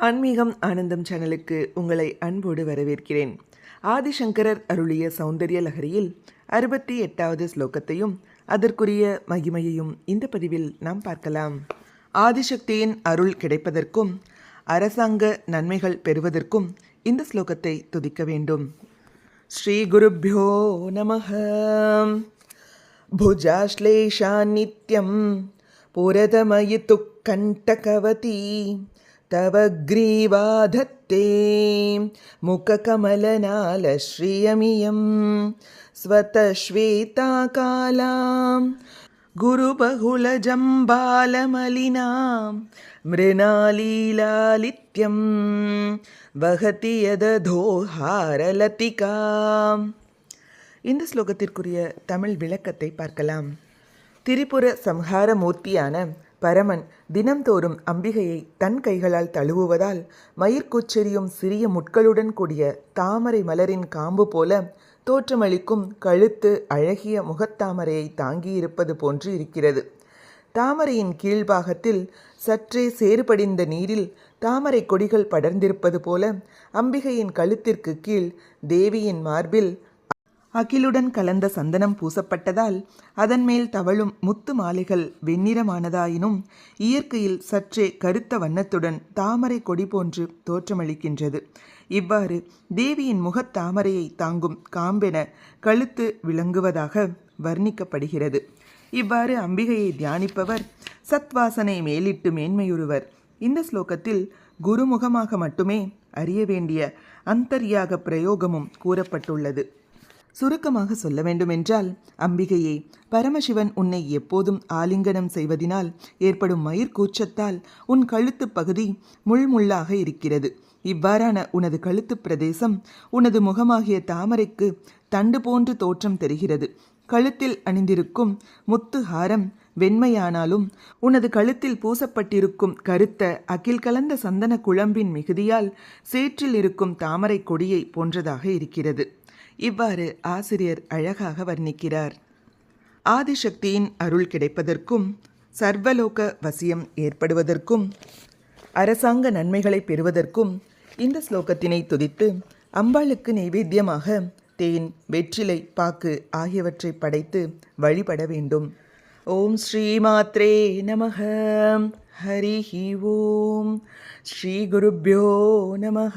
ஆன்மீகம் ஆனந்தம் சேனலுக்கு உங்களை அன்போடு வரவேற்கிறேன். ஆதிசங்கரர் அருளிய சௌந்தரிய லகரியில் அறுபத்தி எட்டாவது ஸ்லோகத்தையும் அதற்குரிய மகிமையையும் இந்த பதிவில் நாம் பார்க்கலாம். ஆதிசக்தியின் அருள் கிடைப்பதற்கும் அரசாங்க நன்மைகள் பெறுவதற்கும் இந்த ஸ்லோகத்தை துதிக்க வேண்டும். ஸ்ரீ குருப்பியோ நம புஜாஸ்லேஷா நித்யம். புரதமயி கண்டகவதி. ग्रीवाधत्ते मुखकमलनालश्रियमियं स्वतश्वेताकालां गुरुबहुलजम्बालमलिनां मृणालीलालित्यं वहति यदधोहारलतिकाम् இந்த ஸ்லோகத்திற்குரிய தமிழ் விளக்கத்தை பார்க்கலாம் திரிபுர சம்ஹார மூர்த்தியான பரமன் தினம்தோறும் அம்பிகையை தன் கைகளால் தழுவுவதால் மயிர்கூச்செறியும் சிறிய முட்களுடன் கூடிய தாமரை மலரின் காம்பு போல தோற்றமளிக்கும் கழுத்து அழகிய முகத்தாமரையை தாங்கியிருப்பது போன்று இருக்கிறது. தாமரையின் கீழ்பாகத்தில் சற்றே சேறுபடிந்த நீரில் தாமரை கொடிகள் படர்ந்திருப்பது போல அம்பிகையின் கழுத்திற்கு கீழ் தேவியின் மார்பில் அகிலுடன் கலந்த சந்தனம் பூசப்பட்டதால் அதன் மேல் தவழும் முத்து மாலைகள் வெண்ணிறமானதாயினும் இயற்கையில் சற்றே கருத்த வண்ணத்துடன் தாமரை கொடி போன்று தோற்றமளிக்கின்றது. இவ்வாறு தேவியின் முகத் தாமரையை தாங்கும் காம்பென கழுத்து விளங்குவதாக வர்ணிக்கப்படுகிறது. இவ்வாறு அம்பிகையை தியானிப்பவர் சத்வாசனை மேலிட்டு மேன்மையுறுவர். இந்த ஸ்லோகத்தில் குருமுகமாக மட்டுமே அறிய வேண்டிய அந்தர்யாக பிரயோகமும் கூறப்பட்டுள்ளது. சுருக்கமாக சொல்ல வேண்டுமென்றால் அம்பிகையே பரமசிவன் உன்னை எப்போதும் ஆலிங்கனம் செய்வதினால் ஏற்படும் மயிர்கூச்சத்தால் உன் கழுத்துப் பகுதி முள்முள்ளாக இருக்கிறது. இவ்வாறான உனது கழுத்து பிரதேசம் உனது முகமாகிய தாமரைக்கு தண்டு போன்று தோற்றம் தெரிகிறது. கழுத்தில் அணிந்திருக்கும் முத்து ஹாரம் வெண்மையானாலும் உனது கழுத்தில் பூசப்பட்டிருக்கும் கருத்த அகில் கலந்த சந்தன குழம்பின் மிகுதியால் சேற்றில் இருக்கும் தாமரை கொடியை போன்றதாக இருக்கிறது. இவ்வாறு ஆசிரியர் அழகாக வர்ணிக்கிறார். ஆதிசக்தியின் அருள் கிடைப்பதற்கும் சர்வலோக வசியம் ஏற்படுவதற்கும் அரசாங்க நன்மைகளை பெறுவதற்கும் இந்த ஸ்லோகத்தினை துதித்து அம்பாளுக்கு நைவேத்தியமாக தேன் வெற்றிலை பாக்கு ஆகியவற்றை படைத்து வழிபட வேண்டும். ஓம் ஸ்ரீ மாத்ரே நமக ஹரி ஓம். ஸ்ரீ குருப்யோ நமக